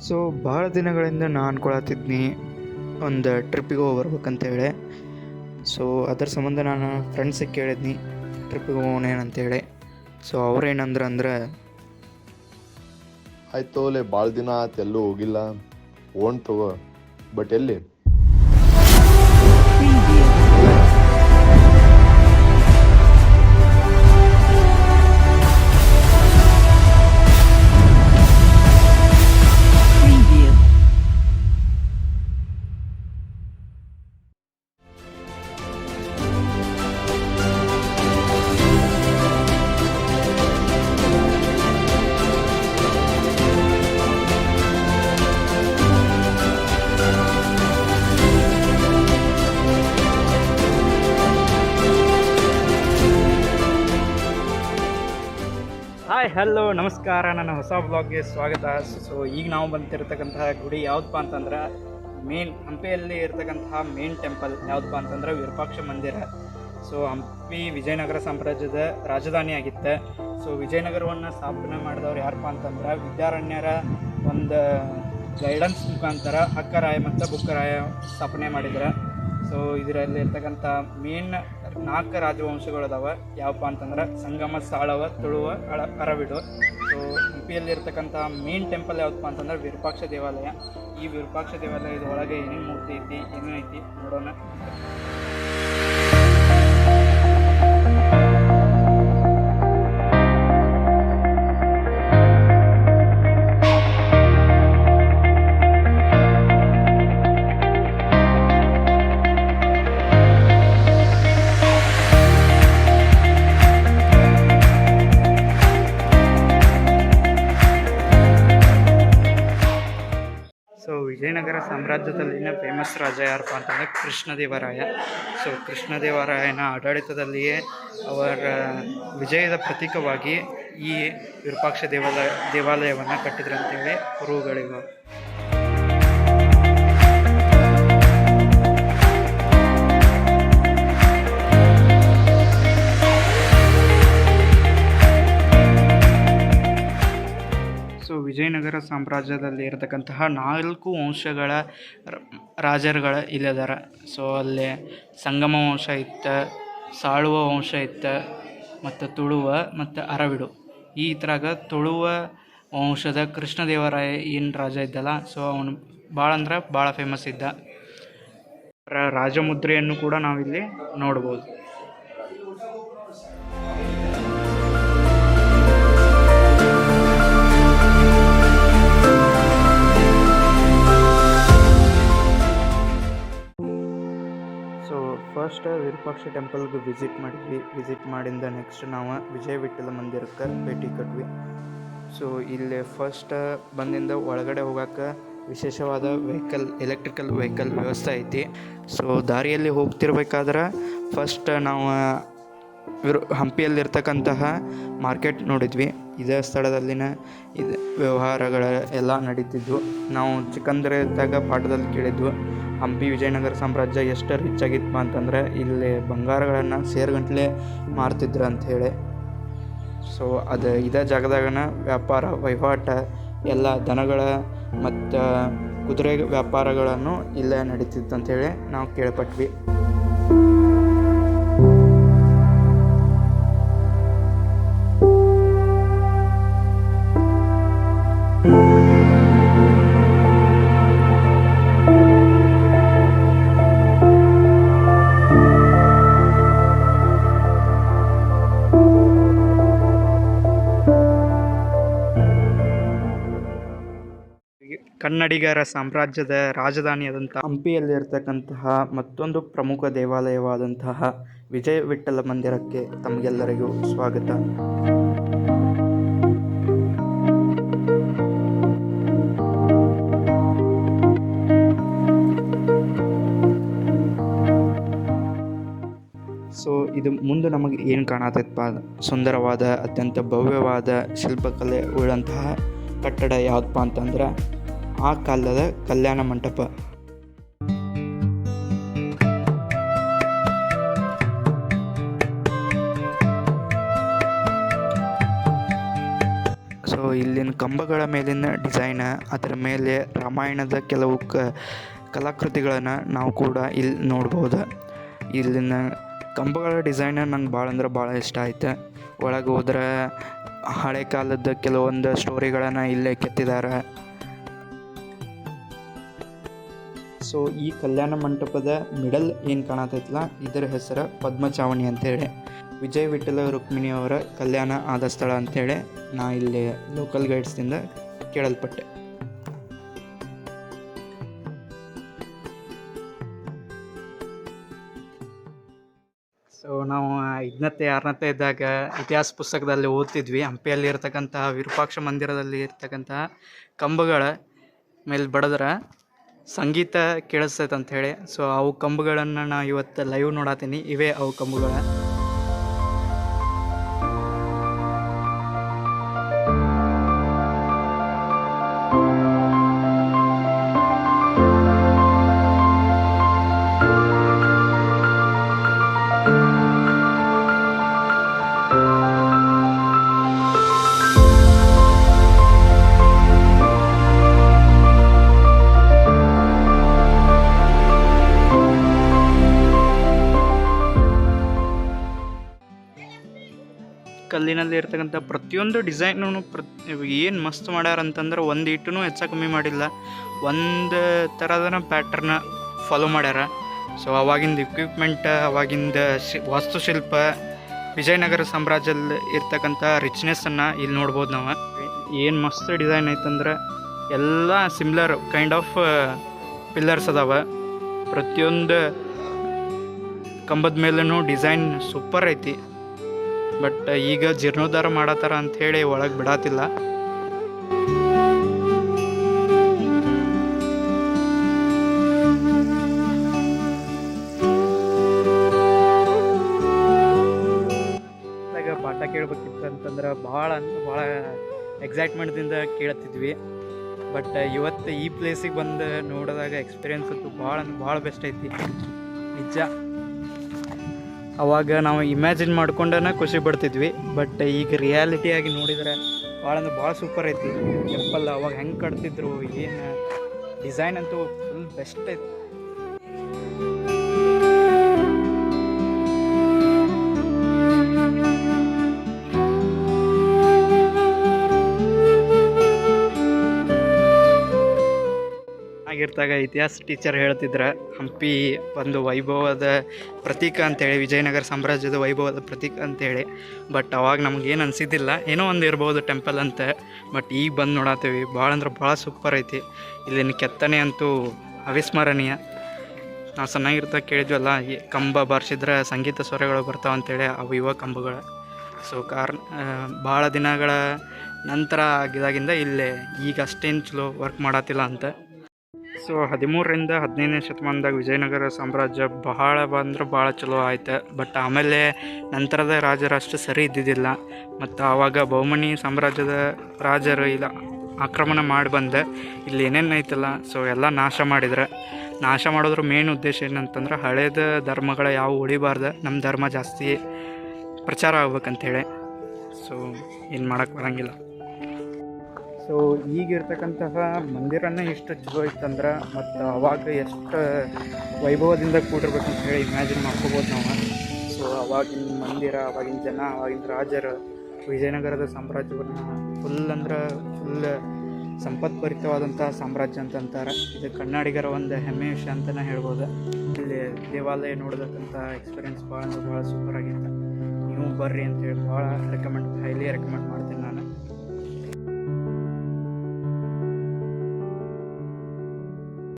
So ಭಾಳ ದಿನಗಳಿಂದ ನಾನು ಅಂದ್ಕೊಳತ್ತಿದ್ನಿ ಒಂದು ಟ್ರಿಪ್ಪಿಗೆ ಹೋಗಿ ಬರ್ಬೇಕಂತೇಳಿ ಸೊ ಅದ್ರ ಸಂಬಂಧ ನಾನು ಫ್ರೆಂಡ್ಸಿಗೆ ಕೇಳಿದ್ನಿ ಟ್ರಿಪ್ಪಿಗೆ ಹೋಗೋಣೇನಂತೇಳಿ ಸೊ ಅವ್ರೇನಂದ್ರೆ ಅಂದ್ರೆ, ಆಯ್ತು ಭಾಳ ದಿನ ಆಯ್ತು ಎಲ್ಲೂ ಹೋಗಿಲ್ಲ. ಓನ್ ತಗೋ. ಬಟ್ ಎಲ್ಲಿ? ಹಾಯ್ ಹಲೋ ನಮಸ್ಕಾರ. ನನ್ನ ಹೊಸ ಬ್ಲಾಗ್ಗೆ ಸ್ವಾಗತ. ಸೊ ಈಗ ನಾವು ಬಂದಿರತಕ್ಕಂತಹ ಗುಡಿ ಯಾವುದಪ್ಪ ಅಂತಂದ್ರೆ ಮೇನ್ ಹಂಪಿಯಲ್ಲಿ ಇರ್ತಕ್ಕಂತಹ ಮೇನ್ ಟೆಂಪಲ್ ಯಾವುದಪ್ಪ ಅಂತಂದ್ರೆ ವಿರೂಪಾಕ್ಷ ಮಂದಿರ. ಸೊ ಹಂಪಿ ವಿಜಯನಗರ ಸಾಮ್ರಾಜ್ಯದ ರಾಜಧಾನಿ ಆಗಿತ್ತು. ಸೊ ವಿಜಯನಗರವನ್ನು ಸ್ಥಾಪನೆ ಮಾಡಿದವ್ರು ಯಾರಪ್ಪ ಅಂತಂದ್ರೆ, ವಿದ್ಯಾರಣ್ಯರ ಒಂದು ಗೈಡೆನ್ಸ್ ಮುಖಾಂತರ ಅಕ್ಕರಾಯ ಮತ್ತು ಬುಕ್ಕರಾಯ ಸ್ಥಾಪನೆ ಮಾಡಿದ್ರು. ಸೊ ಇದರಲ್ಲಿ ಇರ್ತಕ್ಕಂಥ ಮೇನ್ ನಾಲ್ಕು ರಾಜವಂಶಗಳು ಅದಾವ ಯಾವಪ್ಪ ಅಂತಂದ್ರೆ ಸಂಗಮ, ಸಾಳವ, ತುಳುವ, ಅಳ, ಅರವಿಡು. ಸೊ ಹಂಪಿಯಲ್ಲಿ ಇರತಕ್ಕಂತ ಮೇನ್ ಟೆಂಪಲ್ ಯಾವ್ದಪ್ಪ ಅಂತಂದ್ರೆ ವಿರೂಪಾಕ್ಷ ದೇವಾಲಯ. ಈ ವಿರೂಪಾಕ್ಷ ದೇವಾಲಯದ ಒಳಗೆ ಏನೇನು ಮೂರ್ತಿ ಐತಿ ಏನೈತಿ ನೋಡೋಣ. ಸೊ ವಿಜಯನಗರ ಸಾಮ್ರಾಜ್ಯದಲ್ಲಿನ ಫೇಮಸ್ ರಾಜ ಯಾರಪ್ಪ ಅಂತಂದರೆ ಕೃಷ್ಣದೇವರಾಯ. ಸೊ ಕೃಷ್ಣದೇವರಾಯನ ಆಡಳಿತದಲ್ಲಿಯೇ ಅವರ ವಿಜಯದ ಪ್ರತೀಕವಾಗಿ ಈ ವಿರೂಪಾಕ್ಷ ದೇವಾಲಯ ದೇವಾಲಯವನ್ನು ಕಟ್ಟಿದ್ರು ಅಂತೇಳಿ ವಿಜಯನಗರ ಸಾಮ್ರಾಜ್ಯದಲ್ಲಿ ಇರತಕ್ಕಂತಹ ನಾಲ್ಕು ವಂಶಗಳ ರಾಜರುಗಳ ಇಲ್ಲದಾರ. ಸೊ ಅಲ್ಲಿ ಸಂಗಮ ವಂಶ ಇತ್ತು, ಸಾಳುವ ವಂಶ ಇತ್ತು, ಮತ್ತು ತುಳುವ ಮತ್ತು ಅರವಿಡು. ಈ ಥರಾಗ ತುಳುವ ವಂಶದ ಕೃಷ್ಣದೇವರಾಯ ಏನು ರಾಜ ಇದ್ದಲ್ಲ ಸೊ ಅವನು ಭಾಳ ಅಂದ್ರೆ ಭಾಳ ಫೇಮಸ್ ಇದ್ದ. ರಾಜಮುದ್ರೆಯನ್ನು ಕೂಡ ನಾವಿಲ್ಲಿ ನೋಡ್ಬೋದು. ವಿರೂಪಾಕ್ಷ ಟೆಂಪಲ್ಗೆ ವಿಸಿಟ್ ಮಾಡಿದ್ವಿ. ವಿಸಿಟ್ ಮಾಡಿಂದ ನೆಕ್ಸ್ಟ್ ನಾವು ವಿಜಯ ವಿಠಲ ಮಂದಿರಕ್ಕೆ ಭೇಟಿ ಕೊಟ್ವಿ. ಸೊ, ಇಲ್ಲಿ ಫಸ್ಟ್ ಬಂದಿಂದ ಒಳಗಡೆ ಹೋಗೋಕೆ ವಿಶೇಷವಾದ ವೆಹಿಕಲ್ ಎಲೆಕ್ಟ್ರಿಕಲ್ ವೆಹಿಕಲ್ ವ್ಯವಸ್ಥೆ ಐತಿ. ಸೊ ದಾರಿಯಲ್ಲಿ ಹೋಗ್ತಿರ್ಬೇಕಾದ್ರೆ ಫಸ್ಟ್ ನಾವು ವಿರು, ಹಂಪಿಯಲ್ಲಿರ್ತಕ್ಕಂತಹ ಮಾರ್ಕೆಟ್ ನೋಡಿದ್ವಿ. ಇದೇ ಸ್ಥಳದಲ್ಲಿನ ಇದು ವ್ಯವಹಾರಗಳ ಎಲ್ಲ ನಡೀತಿದ್ವು. ನಾವು ಚಿಕ್ಕಂದ್ರೆ ಇದ್ದಾಗ ಪಾಠದಲ್ಲಿ ಕೇಳಿದ್ವು. ಹಂಪಿ ವಿಜಯನಗರ ಸಾಮ್ರಾಜ್ಯ ಎಷ್ಟು ರಿಚ್ ಆಗಿತ್ತು ಅಂತಂದರೆ ಇಲ್ಲಿ ಬಂಗಾರಗಳನ್ನು ಸೇರ್ಗಂಟ್ಲೆ ಮಾರ್ತಿದ್ರು ಅಂಥೇಳಿ ಸೊ ಅದು ಇದೇ ಜಾಗದಾಗನ ವ್ಯಾಪಾರ, ವಹಿವಾಟ, ಎಲ್ಲ ದನಗಳ ಮತ್ತು ಕುದುರೆ ವ್ಯಾಪಾರಗಳನ್ನು ಇಲ್ಲೇ ನಡೀತಿತ್ತು ಅಂಥೇಳಿ ನಾವು ಕೇಳ್ಪಟ್ವಿ. ಕನ್ನಡಿಗರ ಸಾಮ್ರಾಜ್ಯದ ರಾಜಧಾನಿಯಾದಂಥ ಹಂಪಿಯಲ್ಲಿರ್ತಕ್ಕಂತಹ ಮತ್ತೊಂದು ಪ್ರಮುಖ ದೇವಾಲಯವಾದಂತಹ ವಿಜಯ ವಿಠ್ಠಲ ಮಂದಿರಕ್ಕೆ ತಮಗೆಲ್ಲರಿಗೂ ಸ್ವಾಗತ. ಸೊ ಇದು ಮುಂದೆ ನಮಗೆ ಏನು ಕಾಣತೈತಪ್ಪ? ಸುಂದರವಾದ, ಅತ್ಯಂತ ಭವ್ಯವಾದ ಶಿಲ್ಪಕಲೆ ಉಳ್ಳಂತಹ ಕಟ್ಟಡ ಯಾವುದಪ್ಪ ಅಂತಂದ್ರೆ ಆ ಕಾಲದ ಕಲ್ಯಾಣ ಮಂಟಪ. ಸೊ ಇಲ್ಲಿನ ಕಂಬಗಳ ಮೇಲಿನ ಡಿಸೈನ್ ಅದರ ಮೇಲೆ ರಾಮಾಯಣದ ಕೆಲವು ಕ, ಕಲಾಕೃತಿಗಳನ್ನು ನಾವು ಕೂಡ ಇಲ್ಲಿ ನೋಡ್ಬೋದು. ಇಲ್ಲಿನ ಕಂಬಗಳ ಡಿಸೈನ ನಂಗೆ ಭಾಳ ಅಂದ್ರೆ ಭಾಳ ಇಷ್ಟ ಆಯ್ತು. ಒಳಗೆ ಹೋದ್ರೆ ಹಳೆ ಕಾಲದ ಕೆಲವೊಂದು ಸ್ಟೋರಿಗಳನ್ನು ಇಲ್ಲೇ ಕೆತ್ತಿದ್ದಾರೆ ಸೊ ಈ ಕಲ್ಯಾಣ ಮಂಟಪದ ಮಿಡಲ್ ಏನು ಕಾಣತೈತಲ್ಲ, ಇದರ ಹೆಸರು ಪದ್ಮಚಾವಣಿ ಅಂತೇಳಿ. ವಿಜಯ್ ವಿಠಲ ರುಕ್ಮಿಣಿಯವರ ಕಲ್ಯಾಣ ಆದ ಸ್ಥಳ ಅಂತೇಳಿ ನಾ ಇಲ್ಲಿ ಲೋಕಲ್ ಗೈಡ್ಸ್ದಿಂದ ಕೇಳಲ್ಪಟ್ಟೆ. ಸೊ ನಾವು ಐದನತ್ತೆ, ಆರನತ್ತೆ ಇದ್ದಾಗ ಇತಿಹಾಸ ಪುಸ್ತಕದಲ್ಲಿ ಓದ್ತಿದ್ವಿ. ಹಂಪಿಯಲ್ಲಿ ಇರ್ತಕ್ಕಂತಹ ವಿರೂಪಾಕ್ಷ ಮಂದಿರದಲ್ಲಿ ಇರ್ತಕ್ಕಂತಹ ಕಂಬಗಳ ಮೇಲೆ ಬಡದ್ರ ಸಂಗೀತ ಕೇಳಿಸ್ತೈತೆ ಹೇಳಿ. ಸೊ ಅವು ಕಂಬಗಳನ್ನು ನಾ ಇವತ್ತು ಲೈವ್ ನೋಡತ್ತೀನಿ ಇವೇ ಅವು ಕಂಬಗಳ. ಕಲ್ಲಿನಲ್ಲಿ ಇರ್ತಕ್ಕಂಥ ಪ್ರತಿಯೊಂದು ಡಿಸೈನು ಪ್ರತಿ, ಏನು ಮಸ್ತ್ ಮಾಡ್ಯಾರ ಅಂತಂದ್ರೆ ಒಂದು ಇಟ್ಟು ಹೆಚ್ಚು ಕಮ್ಮಿ ಮಾಡಿಲ್ಲ. ಒಂದು ಥರದ ಪ್ಯಾಟ್ರನ್ನ ಫಾಲೋ ಮಾಡ್ಯಾರ. ಸೊ ಅವಾಗಿಂದ ಇಕ್ವಿಪ್ಮೆಂಟ್ ಅವಾಗಿಂದ ಶಿ, ವಾಸ್ತುಶಿಲ್ಪ, ವಿಜಯನಗರ ಸಾಮ್ರಾಜ್ಯದಲ್ಲಿ ಇರ್ತಕ್ಕಂಥ ರಿಚ್ನೆಸ್ಸನ್ನು ಇಲ್ಲಿ ನೋಡ್ಬೋದು ನಾವು. ಏನು ಮಸ್ತ್ ಡಿಸೈನ್ ಐತಂದ್ರೆ ಎಲ್ಲ ಸಿಮ್ಲರ್ ಕೈಂಡ್ ಆಫ್ ಪಿಲ್ಲರ್ಸ್ ಅದಾವ. ಪ್ರತಿಯೊಂದು ಕಂಬದ ಮೇಲೂ ಡಿಸೈನ್ ಸೂಪರ್ ಐತಿ. ಬಟ್ ಈಗ ಜೀರ್ಣೋದ್ಧಾರ ಮಾಡತ್ತಾರ ಅಂಥೇಳಿ ಒಳಗೆ ಬಿಡಾತಿಲ್ಲ. ಪಾಠ ಕೇಳ್ಬೇಕಿತ್ತು ಅಂತಂದ್ರೆ ಭಾಳ ಅಂದ್ರೆ ಭಾಳ ಎಕ್ಸೈಟ್ಮೆಂಟ್ದಿಂದ ಕೇಳ್ತಿದ್ವಿ. ಬಟ್ ಇವತ್ತು ಈ ಪ್ಲೇಸಿಗೆ ಬಂದು ನೋಡಿದಾಗ ಎಕ್ಸ್ಪೀರಿಯನ್ಸ್ ಅಂತೂ ಭಾಳ ಅಂದ್ರೆ ಭಾಳ ಬೆಸ್ಟ್ ಐತಿ. ನಿಜ. ಅವಾಗ ನಾವು ಇಮ್ಯಾಜಿನ್ ಮಾಡ್ಕೊಂಡೇ ಖುಷಿ ಪಡ್ತಿದ್ವಿ. ಬಟ್ ಈಗ ರಿಯಾಲಿಟಿಯಾಗಿ ನೋಡಿದ್ರೆ ಭಾಳ ಅಂದ್ರೆ ಭಾಳ ಸೂಪರ್ ಐತಿ. ಟೆಂಪಲ್ ಅವಾಗ ಹೆಂಗೆ ಕಟ್ತಿದ್ರು, ಏನು ಡಿಸೈನ್ ಅಂತೂ ಫುಲ್ ಬೆಸ್ಟ್ ಐತಿ. ಇತಿಹಾಸ ಟೀಚರ್ ಹೇಳ್ತಿದ್ರು, ಹಂಪಿ ಒಂದು ವೈಭವದ ಪ್ರತೀಕ ಅಂತೇಳಿ, ವಿಜಯನಗರ ಸಾಮ್ರಾಜ್ಯದ ವೈಭವದ ಪ್ರತೀಕ ಅಂತೇಳಿ. ಬಟ್ ಅವಾಗ ನಮಗೇನು ಅನಿಸಿದ್ದಿಲ್ಲ. ಏನೋ ಒಂದು ಇರ್ಬೋದು ಟೆಂಪಲ್ ಅಂತ. ಬಟ್ ಈಗ ಬಂದು ನೋಡತ್ತೀವಿ ಭಾಳ ಅಂದ್ರೆ ಭಾಳ ಸೂಪರ್ ಐತಿ. ಇಲ್ಲಿನ ಕೆತ್ತನೆ ಅಂತೂ ಅವಿಸ್ಮರಣೀಯ. ನಾವು ಚೆನ್ನಾಗಿರ್ತ ಕೇಳಿದ್ವಲ್ಲ, ಈ ಕಂಬ ಬಾರಿಸಿದ್ರೆ ಸಂಗೀತ ಸ್ವರಗಳು ಬರ್ತಾವೆ ಅಂತೇಳಿ ಅವು ಇವ ಕಂಬಗಳು. ಸೊ ಕಾರಣ ಭಾಳ ದಿನಗಳ ನಂತರ ಆಗಿದಾಗಿಂದ ಇಲ್ಲೇ ಈಗ ಅಷ್ಟೇನು ಚಲೋ ವರ್ಕ್ ಮಾಡತ್ತಿಲ್ಲ ಅಂತ. ಸೊ ಹದಿಮೂರರಿಂದ ಹದಿನೈದನೇ ಶತಮಾನದಾಗ ವಿಜಯನಗರ ಸಾಮ್ರಾಜ್ಯ ಬಹಳ ಬಂದ್ರೆ ಭಾಳ ಚಲೋ ಆಯ್ತು. ಬಟ್ ಆಮೇಲೆ ನಂತರದ ರಾಜರು ಅಷ್ಟು ಸರಿ ಇದ್ದಿದ್ದಿಲ್ಲ. ಮತ್ತು ಆವಾಗ ಬಹುಮನಿ ಸಾಮ್ರಾಜ್ಯದ ರಾಜರು ಇಲ್ಲ, ಆಕ್ರಮಣ ಮಾಡಿ ಬಂದ. ಇಲ್ಲಿ ಏನೇನು ಐತಲ್ಲ, ಸೊ ಎಲ್ಲ ನಾಶ ಮಾಡಿದ್ರೆ. ನಾಶ ಮಾಡೋದ್ರ ಮೇನ್ ಉದ್ದೇಶ ಏನಂತಂದ್ರೆ ಹಳೇದ ಧರ್ಮಗಳ ಯಾವ ಉಳಿಬಾರ್ದು ನಮ್ಮ ಧರ್ಮ ಜಾಸ್ತಿ ಪ್ರಚಾರ ಆಗ್ಬೇಕಂತೇಳಿ ಸೊ ಏನು ಮಾಡೋಕ್ಕೆ ಬರಂಗಿಲ್ಲ. ಸೊ ಈಗಿರ್ತಕ್ಕಂತಹ ಮಂದಿರನೇ ಇಷ್ಟು ಚಲೋ ಇತ್ತಂದ್ರೆ ಮತ್ತು ಅವಾಗ ಎಷ್ಟು ವೈಭವದಿಂದ ಕೂಡಿರ್ಬೇಕಂತ ಹೇಳಿ ಇಮ್ಯಾಜಿನ್ ಮಾಡ್ಕೋಬೋದು ನಾವು. ಸೊ ಅವಾಗಿನ ಮಂದಿರ, ಅವಾಗಿನ ಜನ, ಅವಾಗಿನ ರಾಜರು, ವಿಜಯನಗರದ ಸಾಮ್ರಾಜ್ಯವನ್ನು ಫುಲ್ ಅಂದ್ರೆ ಫುಲ್ ಸಂಪತ್ಭರಿತವಾದಂಥ ಸಾಮ್ರಾಜ್ಯ ಅಂತಂತಾರೆ ಇದು ಕನ್ನಡಿಗರ ಒಂದು ಹೆಮ್ಮೆ ವಿಷಯ ಅಂತಲೇ ಹೇಳ್ಬೋದು. ಇಲ್ಲಿ ದೇವಾಲಯ ನೋಡತಕ್ಕಂಥ ಎಕ್ಸ್ಪೀರಿಯನ್ಸ್ ಭಾಳ ಅಂದ್ರೆ ಭಾಳ ಸೂಪರ್ ಆಗಿತ್ತು. ನೀವು ಬರ್ರಿ ಅಂತೇಳಿ ಭಾಳ ರೆಕಮೆಂಡ್ ಹೈಲಿ ರೆಕಮೆಂಡ್ ಮಾಡ್ತೀನಿ ನಾನು.